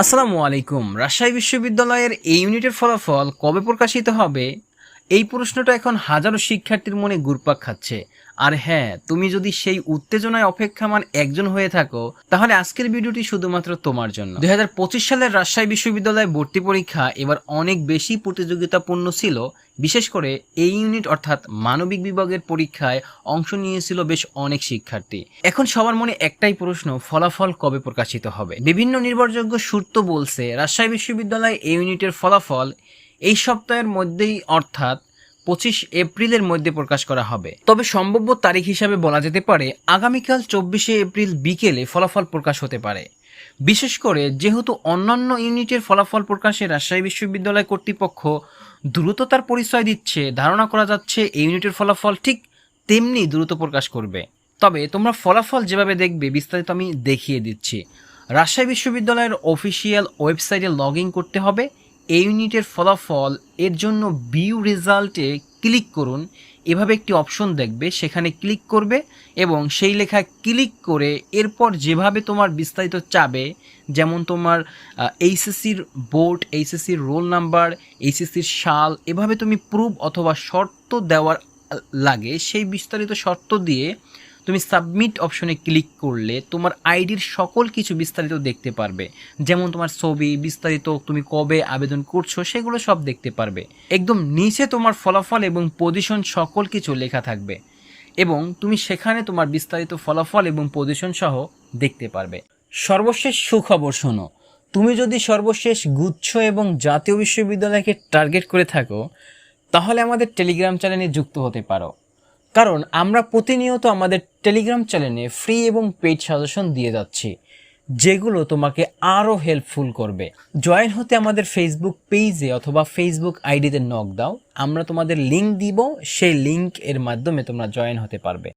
আসসালামু আলাইকুম। রাজশাহী বিশ্ববিদ্যালয়ের এই ইউনিটের ফলাফল কবে প্রকাশিত হবে? এই প্রশ্নটা এখন হাজারো শিক্ষার্থীর মনে ঘুরপাক খাচ্ছে। আর হ্যাঁ তুমি যদি সেই উত্তেজনায় অপেক্ষামান একজন হয়ে থাকো, তাহলে আজকের ভিডিওটি শুধুমাত্র তোমার জন্য। দু হাজার পঁচিশ সালের রাজশাহী বিশ্ববিদ্যালয়ে ভর্তি পরীক্ষা এবার অনেক বেশি প্রতিযোগিতাপূর্ণ ছিল। বিশেষ করে এই ইউনিট অর্থাৎ মানবিক বিভাগের পরীক্ষায় অংশ নিয়েছিল বেশ অনেক শিক্ষার্থী। এখন সবার মনে একটাই প্রশ্ন, ফলাফল কবে প্রকাশিত হবে? বিভিন্ন নির্ভরযোগ্য সূত্র বলছে, রাজশাহী বিশ্ববিদ্যালয় এই ইউনিটের ফলাফল এই সপ্তাহের মধ্যেই অর্থাৎ পঁচিশ এপ্রিলের মধ্যে প্রকাশ করা হবে। তবে সম্ভাব্য তারিখ হিসাবে বলা যেতে পারে, আগামীকাল চব্বিশে এপ্রিল বিকেলে ফলাফল প্রকাশ হতে পারে। বিশেষ করে যেহেতু অন্যান্য ইউনিটের ফলাফল প্রকাশে রাজশাহী বিশ্ববিদ্যালয় কর্তৃপক্ষ দ্রুততার পরিচয় দিচ্ছে, ধারণা করা যাচ্ছে এই ইউনিটের ফলাফল ঠিক তেমনি দ্রুত প্রকাশ করবে। তবে তোমরা ফলাফল যেভাবে দেখবে বিস্তারিত আমি দেখিয়ে দিচ্ছি। রাজশাহী বিশ্ববিদ্যালয়ের অফিসিয়াল ওয়েবসাইটে লগ করতে হবে এই ইউনিটের ফলাফল, এর জন্য ভিউ রেজাল্টে ক্লিক করুন। এভাবে একটি অপশন দেখবে, সেখানে ক্লিক করবে এবং সেই লেখায় ক্লিক করে এরপর যেভাবে তোমার বিস্তারিত চাবে, যেমন তোমার এইচএসসির বোর্ড এইচএসসির রোল নাম্বার এইচএসসির সাল, এভাবে তুমি প্রুফ অথবা শর্ত দেওয়ার লাগে, সেই বিস্তারিত শর্ত দিয়ে তুমি সাবমিট অপশনে ক্লিক করলে তোমার আইডির সকল কিছু বিস্তারিত দেখতে পারবে। যেমন তোমার ছবি, বিস্তারিত তুমি কবে আবেদন করছ, সেগুলো সব দেখতে পারবে। একদম নিচে তোমার ফলাফল এবং পজিশন সকল কিছু লেখা থাকবে এবং তুমি সেখানে তোমার বিস্তারিত ফলাফল এবং পজিশন সহ দেখতে পারবে। সর্বশেষ সুখবর শোনো, তুমি যদি সর্বশেষ গুচ্ছ এবং জাতীয় বিশ্ববিদ্যালয়কে টার্গেট করে থাকো, তাহলে আমাদের টেলিগ্রাম চ্যানেলে যুক্ত হতে পারো। কারণ আমরা প্রতিনিয়ত আমাদের টেলিগ্রাম চ্যানেলে ফ্রি এবং পেইড সাজেশন দিয়ে যাচ্ছি, যেগুলো তোমাকে আরও হেল্পফুল করবে। জয়েন হতে আমাদের ফেসবুক পেজে অথবা ফেসবুক আইডিতে নক দাও আমরা তোমাদের লিঙ্ক দিব, সেই লিঙ্ক এর মাধ্যমে তোমরা জয়েন হতে পারবে।